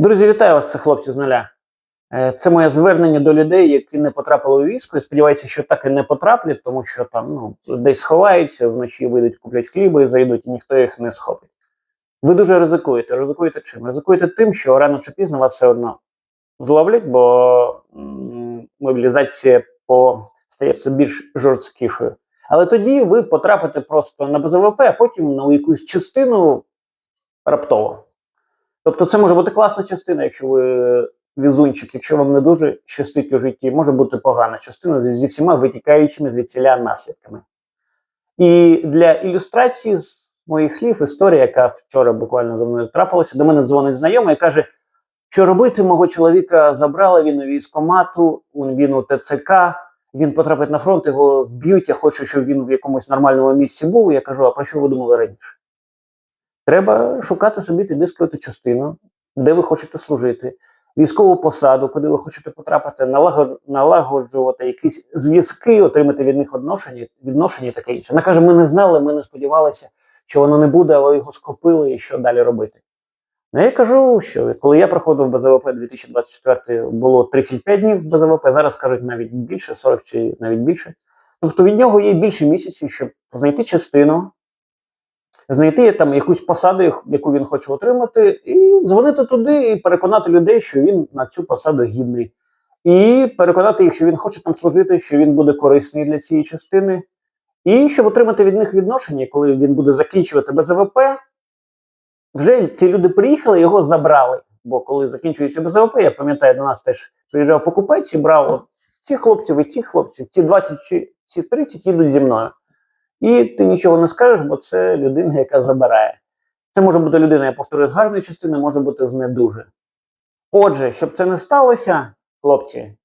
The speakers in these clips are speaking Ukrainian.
Друзі, вітаю вас, це хлопці з нуля. Е, Це моє звернення до людей, які не потрапили у військо. І сподіваюся, що так і не потраплять, тому що там ну, десь сховаються, вночі вийдуть, куплять хліба і зайдуть, і ніхто їх не схопить. Ви дуже ризикуєте. Ризикуєте чим? Ризикуєте тим, що рано чи пізно вас все одно зловлять, бо мобілізація стає все більш жорсткішою. Але тоді ви потрапите просто на БЗВП, а потім на якусь частину раптово. Тобто це може бути класна частина, якщо ви візунчик, якщо вам не дуже щастить у житті, може бути погана частина зі, зі всіма витікаючими звідсіля наслідками. І для ілюстрації з моїх слів історія, яка вчора буквально за мною трапилася, до мене дзвонить знайомий і каже, що робити мого чоловіка забрали, він у військомату, він у ТЦК, він потрапить на фронт, його вб'ють, я хочу, щоб він в якомусь нормальному місці був. Я кажу, а про що ви думали раніше? Треба шукати собі, підіскувати частину, де ви хочете служити, військову посаду, куди ви хочете потрапити, налагод- налагоджувати якісь зв'язки, отримати від них відношення, відношення таке інше. Вона каже: ми не знали, ми не сподівалися, що воно не буде, але його схопили і що далі робити. Ну, я кажу, що коли я проходив БЗВП 2024, було 35 днів БЗВП, зараз кажуть навіть більше, 40 чи навіть більше. Тобто від нього є більше місяців, щоб знайти частину, знайти там якусь посаду, яку- він хоче отримати, і дзвонити туди і переконати людей, що він на цю посаду гідний. І переконати їх, що він хоче там служити, що він буде корисний для цієї частини. І щоб отримати від них відношення, коли він буде закінчувати БЗВП, вже ці люди приїхали, його забрали. Бо коли закінчується БЗВП, я пам'ятаю, до нас теж приїжджав покупець і брав ці хлопців і ці хлопців, ці 20 чи ці 30 їдуть зі мною. І ти нічого не скажеш, бо це людина, яка забирає. Це може бути людина, я повторюю, з гарної частини, може бути з не. Отже, щоб це не сталося, хлопці,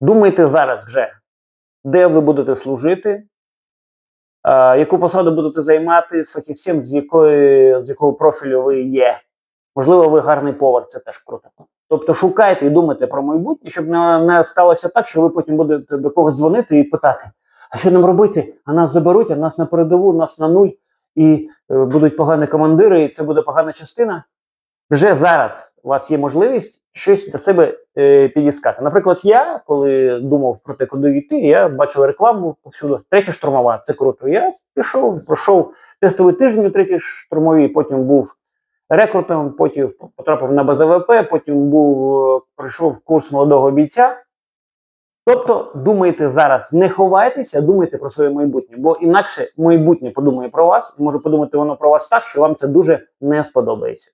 думайте зараз вже, де ви будете служити, а, яку посаду будете займати фахівцем, з, якої, з якого профілю ви є. Можливо, ви гарний повар, це теж круто. Тобто шукайте і думайте про майбутнє, щоб не, не сталося так, що ви потім будете до когось дзвонити і питати, а що нам робити? А нас заберуть, а нас на передову, нас на нуль, і е, будуть погані командири, і це буде погана частина. Вже зараз у вас є можливість щось для себе е, підіскати. Наприклад, я, коли думав про те, куди йти, я бачив рекламу повсюди. Третя штурмова, це круто. Я пішов, пройшов тестовий тиждень у третій штурмовій, потім був рекрутом, потім потрапив на БЗВП, потім був, е, пройшов курс молодого бійця. Тобто думайте зараз, не ховайтеся, думайте про своє майбутнє, бо інакше майбутнє подумає про вас, і може подумати воно про вас так, що вам це дуже не сподобається.